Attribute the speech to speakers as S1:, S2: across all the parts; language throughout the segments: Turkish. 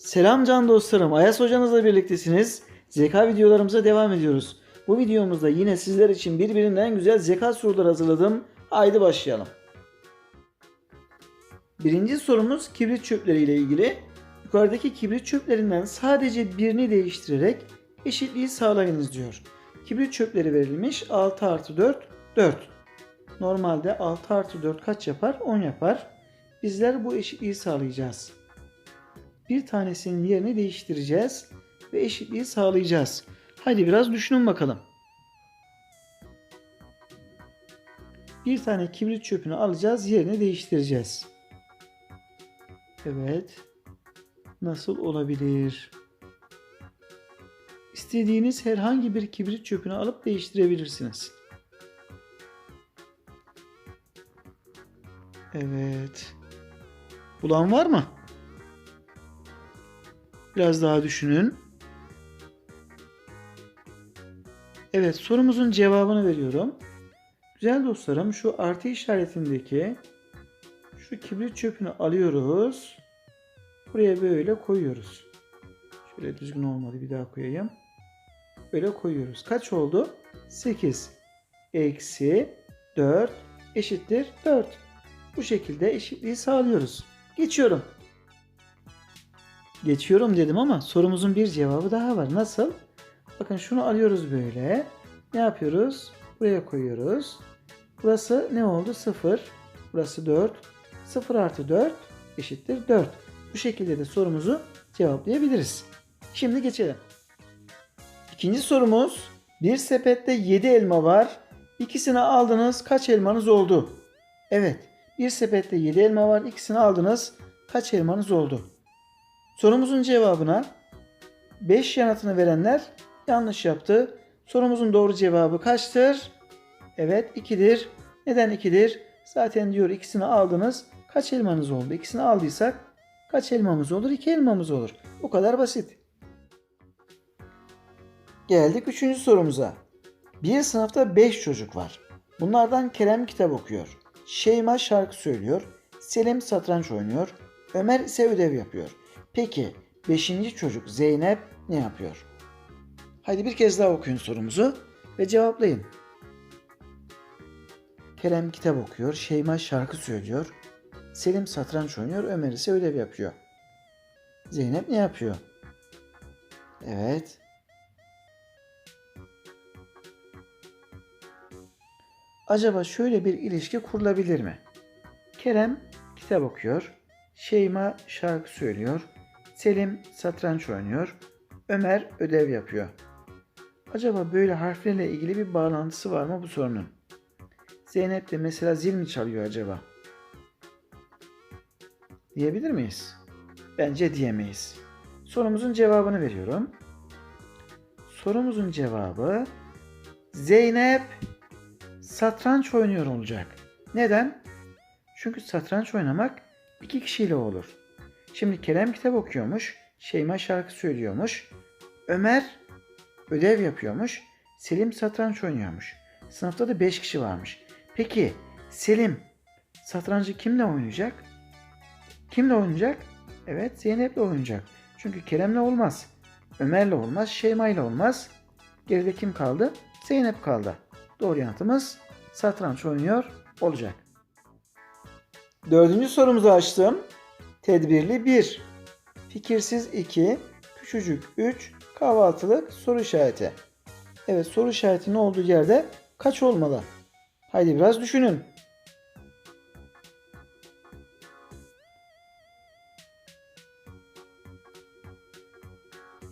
S1: Selam can dostlarım. Ayas hocanızla birliktesiniz. Zeka videolarımıza devam ediyoruz. Bu videomuzda yine sizler için birbirinden güzel zeka soruları hazırladım. Haydi başlayalım. Birinci sorumuz kibrit çöpleri ile ilgili. Yukarıdaki kibrit çöplerinden sadece birini değiştirerek eşitliği sağlayınız diyor. Kibrit çöpleri verilmiş 6 artı 4 4. Normalde 6 artı 4 kaç yapar? 10 yapar. Bizler bu eşitliği sağlayacağız bir tanesinin yerini değiştireceğiz ve eşitliği sağlayacağız. Hadi biraz düşünün bakalım. Bir tane kibrit çöpünü alacağız, yerini değiştireceğiz. Evet. Nasıl olabilir? İstediğiniz herhangi bir kibrit çöpünü alıp değiştirebilirsiniz. Evet. Bulan var mı? Biraz daha düşünün. Evet sorumuzun cevabını veriyorum. Güzel dostlarım şu artı işaretindeki şu kibrit çöpünü alıyoruz. Buraya böyle koyuyoruz. Şöyle düzgün olmadı bir daha koyayım. Böyle koyuyoruz. Kaç oldu? 8 eksi 4 eşittir 4. Bu şekilde eşitliği sağlıyoruz. Geçiyorum. Geçiyorum dedim ama sorumuzun bir cevabı daha var. Nasıl? Bakın şunu alıyoruz böyle. Ne yapıyoruz? Buraya koyuyoruz. Burası ne oldu? 0. Burası 4. 0 artı 4 eşittir 4. Bu şekilde de sorumuzu cevaplayabiliriz. Şimdi geçelim. İkinci sorumuz. Bir sepette 7 elma var. İkisini aldınız. Kaç elmanız oldu? Evet. Bir sepette 7 elma var. İkisini aldınız. Kaç elmanız oldu? Sorumuzun cevabına 5 yanıtını verenler yanlış yaptı. Sorumuzun doğru cevabı kaçtır? Evet 2'dir. Neden 2'dir? Zaten diyor ikisini aldınız. Kaç elmanız oldu? İkisini aldıysak kaç elmamız olur? 2 elmamız olur. Bu kadar basit. Geldik üçüncü sorumuza. Bir sınıfta 5 çocuk var. Bunlardan Kerem kitap okuyor. Şeyma şarkı söylüyor. Selim satranç oynuyor. Ömer ise ödev yapıyor. Peki 5. çocuk Zeynep ne yapıyor? Haydi bir kez daha okuyun sorumuzu ve cevaplayın. Kerem kitap okuyor, Şeyma şarkı söylüyor, Selim satranç oynuyor, Ömer ise ödev yapıyor. Zeynep ne yapıyor? Evet. Acaba şöyle bir ilişki kurulabilir mi? Kerem kitap okuyor, Şeyma şarkı söylüyor, Selim satranç oynuyor, Ömer ödev yapıyor. Acaba böyle harflerle ilgili bir bağlantısı var mı bu sorunun? Zeynep de mesela zil mi çalıyor acaba? Diyebilir miyiz? Bence diyemeyiz. Sorumuzun cevabını veriyorum. Sorumuzun cevabı Zeynep satranç oynuyor olacak. Neden? Çünkü satranç oynamak iki kişiyle olur. Şimdi Kerem kitap okuyormuş, Şeyma şarkı söylüyormuş, Ömer ödev yapıyormuş, Selim satranç oynuyormuş. Sınıfta da 5 kişi varmış. Peki Selim satrancı kimle oynayacak? Kimle oynayacak? Evet Zeynep'le oynayacak. Çünkü Kerem'le olmaz. Ömer'le olmaz, Şeyma'yla olmaz. Geride kim kaldı? Zeynep kaldı. Doğru yanıtımız satranç oynuyor olacak. Dördüncü sorumuzu açtım. Tedbirli 1, fikirsiz 2, küçücük 3, kahvaltılık soru işareti. Evet soru işaretinin olduğu yerde kaç olmalı? Haydi biraz düşünün.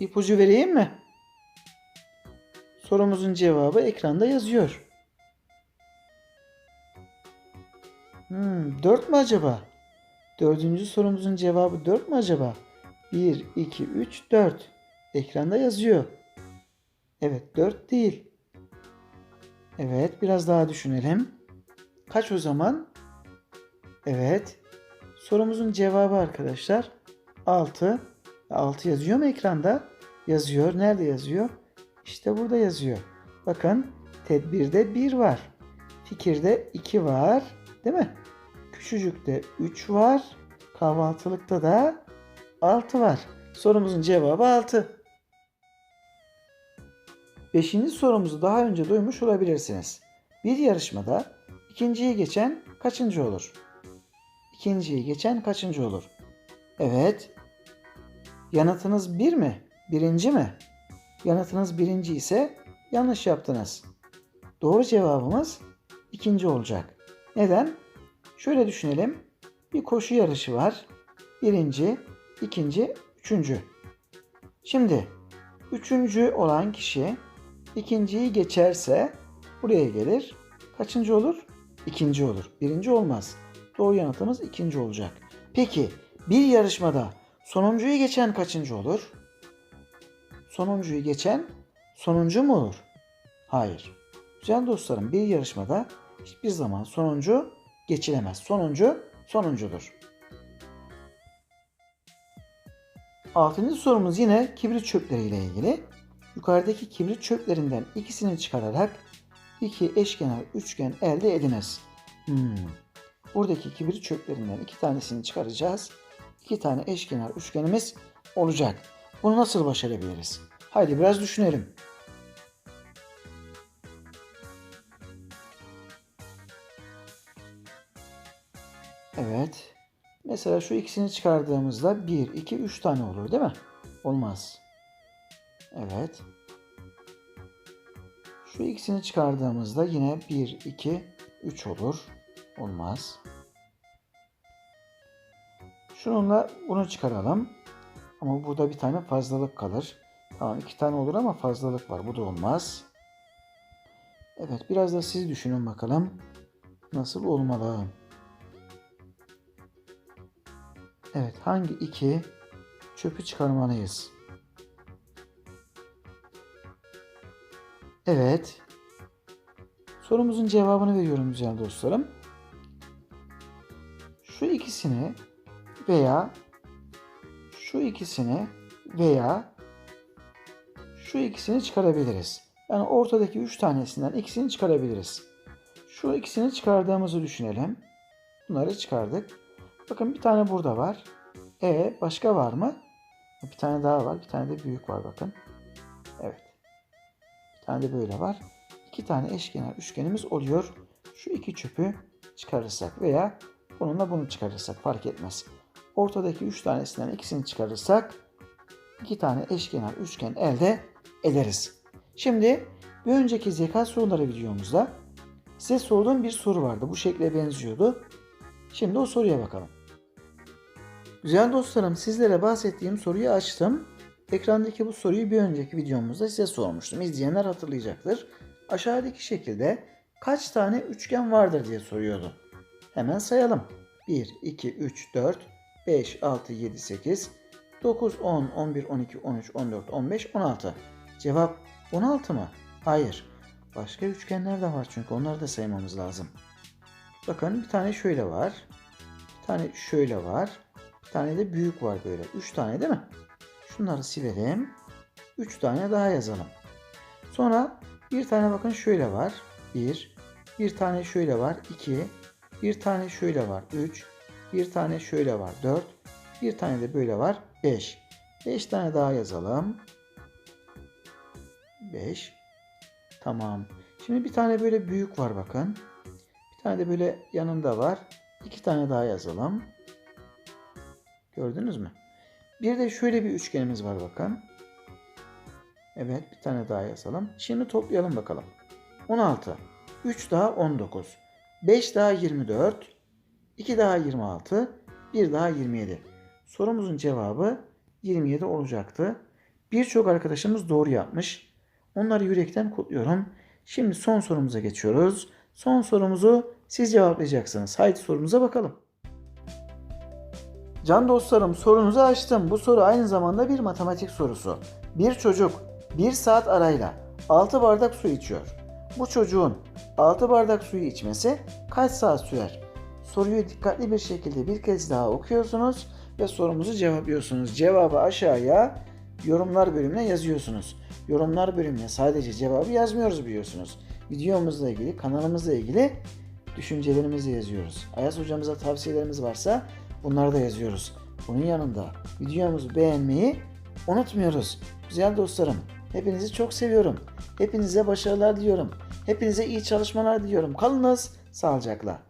S1: İpucu vereyim mi? Sorumuzun cevabı ekranda yazıyor. Hmm, 4 mü acaba? Dördüncü sorumuzun cevabı 4 mü acaba? 1, 2, 3, 4. Ekranda yazıyor. Evet 4 değil. Evet biraz daha düşünelim. Kaç o zaman? Evet. Sorumuzun cevabı arkadaşlar 6. 6 yazıyor mu ekranda? Yazıyor. Nerede yazıyor? İşte burada yazıyor. Bakın tedbirde 1 var. Fikirde 2 var. Değil mi? Küçücükte 3 var. Kahvaltılıkta da 6 var. Sorumuzun cevabı 6. Beşinci sorumuzu daha önce duymuş olabilirsiniz. Bir yarışmada ikinciyi geçen kaçıncı olur? İkinciyi geçen kaçıncı olur? Evet. Yanıtınız bir mi? Birinci mi? Yanıtınız birinci ise yanlış yaptınız. Doğru cevabımız ikinci olacak. Neden? Şöyle düşünelim. Bir koşu yarışı var. Birinci, ikinci, üçüncü. Şimdi üçüncü olan kişi ikinciyi geçerse buraya gelir. Kaçıncı olur? İkinci olur. Birinci olmaz. Doğru yanıtımız ikinci olacak. Peki bir yarışmada sonuncuyu geçen kaçıncı olur? Sonuncuyu geçen sonuncu mu olur? Hayır. Güzel dostlarım bir yarışmada hiçbir zaman sonuncu geçilemez. Sonuncu sonuncudur. Altıncı sorumuz yine kibrit çöpleri ile ilgili. Yukarıdaki kibrit çöplerinden ikisini çıkararak iki eşkenar üçgen elde ediniz. Hmm. Buradaki kibrit çöplerinden iki tanesini çıkaracağız. İki tane eşkenar üçgenimiz olacak. Bunu nasıl başarabiliriz? Haydi biraz düşünelim. Evet. Mesela şu ikisini çıkardığımızda 1, 2, 3 tane olur değil mi? Olmaz. Evet. Şu ikisini çıkardığımızda yine 1, 2, 3 olur. Olmaz. Şununla bunu çıkaralım. Ama burada bir tane fazlalık kalır. Tamam iki tane olur ama fazlalık var. Bu da olmaz. Evet biraz da siz düşünün bakalım. Nasıl olmalı? Evet hangi iki çöpü çıkarmalıyız? Evet. Sorumuzun cevabını veriyorum güzel dostlarım. Şu ikisini veya şu ikisini veya şu ikisini çıkarabiliriz. Yani ortadaki üç tanesinden ikisini çıkarabiliriz. Şu ikisini çıkardığımızı düşünelim. Bunları çıkardık. Bakın bir tane burada var. E başka var mı? Bir tane daha var. Bir tane de büyük var bakın. Evet. Bir tane de böyle var. İki tane eşkenar üçgenimiz oluyor. Şu iki çöpü çıkarırsak veya bununla bunu çıkarırsak fark etmez. Ortadaki üç tanesinden ikisini çıkarırsak iki tane eşkenar üçgen elde ederiz. Şimdi bir önceki zeka soruları videomuzda size sorduğum bir soru vardı. Bu şekle benziyordu. Şimdi o soruya bakalım. Güzel dostlarım sizlere bahsettiğim soruyu açtım. Ekrandaki bu soruyu bir önceki videomuzda size sormuştum. İzleyenler hatırlayacaktır. Aşağıdaki şekilde kaç tane üçgen vardır diye soruyordu. Hemen sayalım. 1, 2, 3, 4, 5, 6, 7, 8, 9, 10, 11, 12, 13, 14, 15, 16. Cevap 16 mı? Hayır. Başka üçgenler de var çünkü onları da saymamız lazım. Bakın bir tane şöyle var. Bir tane şöyle var. Tane de büyük var böyle. Üç tane değil mi? Şunları silelim. Üç tane daha yazalım. Sonra bir tane bakın şöyle var. Bir. Bir tane şöyle var. iki. Bir tane şöyle var. Üç. Bir tane şöyle var. Dört. Bir tane de böyle var. Beş. Beş tane daha yazalım. Beş. Tamam. Şimdi bir tane böyle büyük var bakın. Bir tane de böyle yanında var. İki tane daha yazalım. Gördünüz mü? Bir de şöyle bir üçgenimiz var bakın. Evet bir tane daha yazalım. Şimdi toplayalım bakalım. 16. 3 daha 19. 5 daha 24. 2 daha 26. 1 daha 27. Sorumuzun cevabı 27 olacaktı. Birçok arkadaşımız doğru yapmış. Onları yürekten kutluyorum. Şimdi son sorumuza geçiyoruz. Son sorumuzu siz cevaplayacaksınız. Haydi sorumuza bakalım. Can dostlarım sorunuzu açtım. Bu soru aynı zamanda bir matematik sorusu. Bir çocuk 1 saat arayla 6 bardak su içiyor. Bu çocuğun 6 bardak suyu içmesi kaç saat sürer? Soruyu dikkatli bir şekilde bir kez daha okuyorsunuz ve sorumuzu cevaplıyorsunuz. Cevabı aşağıya yorumlar bölümüne yazıyorsunuz. Yorumlar bölümüne sadece cevabı yazmıyoruz biliyorsunuz. Videomuzla ilgili, kanalımızla ilgili düşüncelerimizi yazıyoruz. Ayaz hocamıza tavsiyelerimiz varsa bunları da yazıyoruz. Bunun yanında videomuzu beğenmeyi unutmuyoruz. Güzel dostlarım, hepinizi çok seviyorum. Hepinize başarılar diliyorum. Hepinize iyi çalışmalar diliyorum. Kalınız sağlıcakla.